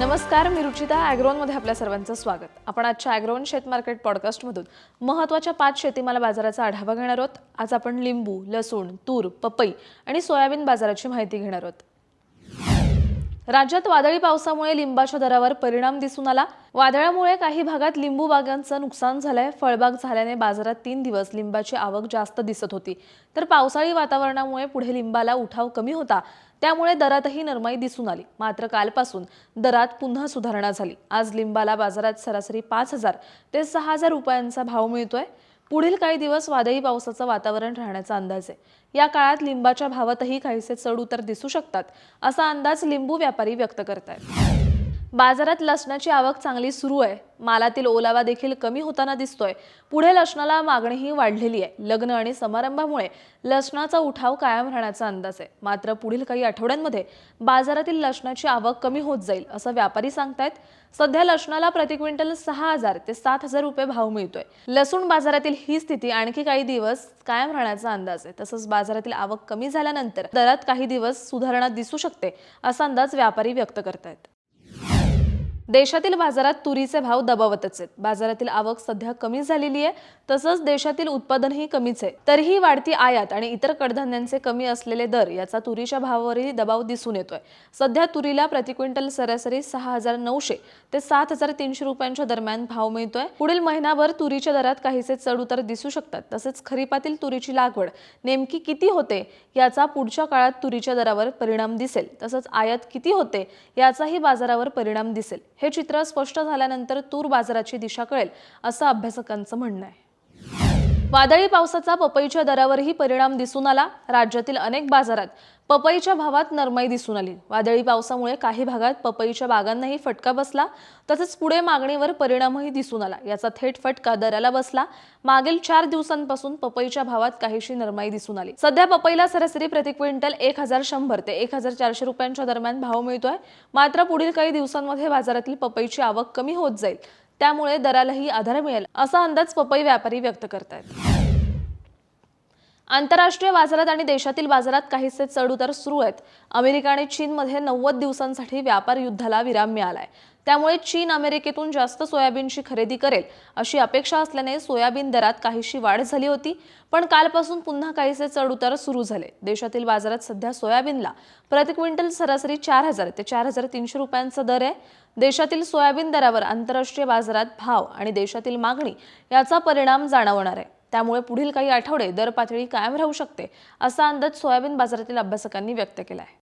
नमस्कार मी रुचिता ॲग्रोनमध्ये आपल्या सर्वांचं स्वागत. आपण आजच्या ॲग्रोन शेत मार्केट पॉडकास्टमधून महत्त्वाच्या पाच शेतीमाल बाजाराचा आढावा घेणार आहोत. आज आपण लिंबू लसूण तूर पपई आणि सोयाबीन बाजाराची माहिती घेणार आहोत. राज्यात वादळी पावसामुळे लिंबाच्या दरावर परिणाम दिसून आला. वादळामुळे काही भागात लिंबू बागांचं नुकसान झालंय. फळबाग झाल्याने बाजारात तीन दिवस लिंबाची आवक जास्त दिसत होती. तर पावसाळी वातावरणामुळे पुढे लिंबाला उठाव कमी होता. त्यामुळे दरातही नरमाई दिसून आली. मात्र कालपासून दरात पुन्हा सुधारणा झाली. आज लिंबाला बाजारात सरासरी पाच हजार ते सहा हजार रुपयांचा भाव मिळतोय. पुढील काही दिवस वादळी पावसाचं वातावरण राहण्याचा अंदाज आहे. या काळात लिंबाच्या भावातही काहीसे चढ उतर दिसू शकतात असा अंदाज लिंबू व्यापारी व्यक्त करत आहेत बाजारात लसणाची आवक चांगली सुरू आहे. मालातील ओलावा देखील कमी होताना दिसतोय. पुढे लसणाला मागणीही वाढलेली आहे. लग्न आणि समारंभामुळे लसणाचा उठाव कायम राहण्याचा अंदाज आहे. मात्र पुढील काही आठवड्यांमध्ये बाजारातील लसणाची आवक कमी होत जाईल असं व्यापारी सांगतायत. सध्या लसणाला प्रति क्विंटल सहा हजार ते सात हजार रुपये भाव मिळतोय. लसूण बाजारातील ही स्थिती आणखी काही दिवस कायम राहण्याचा अंदाज आहे. तसंच बाजारातील आवक कमी झाल्यानंतर दरात काही दिवस सुधारणा दिसू शकते असा अंदाज व्यापारी व्यक्त करतायत. देशातील बाजारात तुरीचे भाव दबावतच आहेत. बाजारातील आवक सध्या कमी झालेली आहे. तसंच देशातील उत्पादनही कमीच आहे. तरीही वाढती आयात आणि इतर कडधान्यांचे कमी असलेले दर याचा तुरीच्या भावावरही दबाव दिसून येतोय. सध्या तुरीला प्रति क्विंटल सरासरी सहा हजार नऊशे ते सात हजार तीनशे रुपयांच्या दरम्यान भाव मिळतोय. पुढील महिनाभर तुरीच्या दरात काहीसे चढउतार दिसू शकतात. तसेच खरीपातील तुरीची लागवड नेमकी किती होते याचा पुढच्या काळात तुरीच्या दरावर परिणाम दिसेल. तसंच आयात किती होते याचाही बाजारावर परिणाम दिसेल. हे चित्र स्पष्ट झाल्यानंतर तूर बाजाराची दिशा कळेल असं अभ्यासकांचं म्हणणं आहे. वादळी पावसाचा पपईच्या दरावरही परिणाम दिसून आला. राज्यातील अनेक बाजारात पपईच्या भावात नरमाई दिसून आली. वादळी पावसामुळे काही भागात पपईच्या बागांनाही फटका बसला. तसेच पुढे मागणीवर परिणामही दिसून आला. याचा थेट फटका दराला बसला. मागील चार दिवसांपासून पपईच्या भावात काहीशी नरमाई दिसून आली. सध्या पपईला सरासरी प्रति क्विंटल एक हजार शंभर ते एक हजार चारशे रुपयांच्या दरम्यान भाव मिळतोय. मात्र पुढील काही दिवसांमध्ये बाजारातील पपईची आवक कमी होत जाईल. त्यामुळे दरालाही आधार मिळेल असा अंदाज पपई व्यापारी व्यक्त करतायत. आंतरराष्ट्रीय बाजारात आणि देशातील बाजारात काहीसे चढउतार सुरू आहेत. अमेरिका आणि चीनमध्ये नव्वद दिवसांसाठी व्यापार युद्धाला विराम मिळालाय. त्यामुळे चीन अमेरिकेतून जास्त सोयाबीनची खरेदी करेल अशी अपेक्षा असल्याने सोयाबीन दरात काहीशी वाढ झाली होती. पण कालपासून पुन्हा काहीसे चढउतार सुरू झाले. देशातील बाजारात सध्या सोयाबीनला प्रति क्विंटल सरासरी चार हजार ते चार हजार तीनशे रुपयांचा दर आहे. देशातील सोयाबीन दरावर आंतरराष्ट्रीय बाजारात भाव आणि देशातील मागणी याचा परिणाम जाणवणार आहे. त्यामुळे पुढील काही आठवडे दर पातळी कायम राहू शकते असा अंदाज सोयाबीन बाजारातील अभ्यासकांनी व्यक्त केला आहे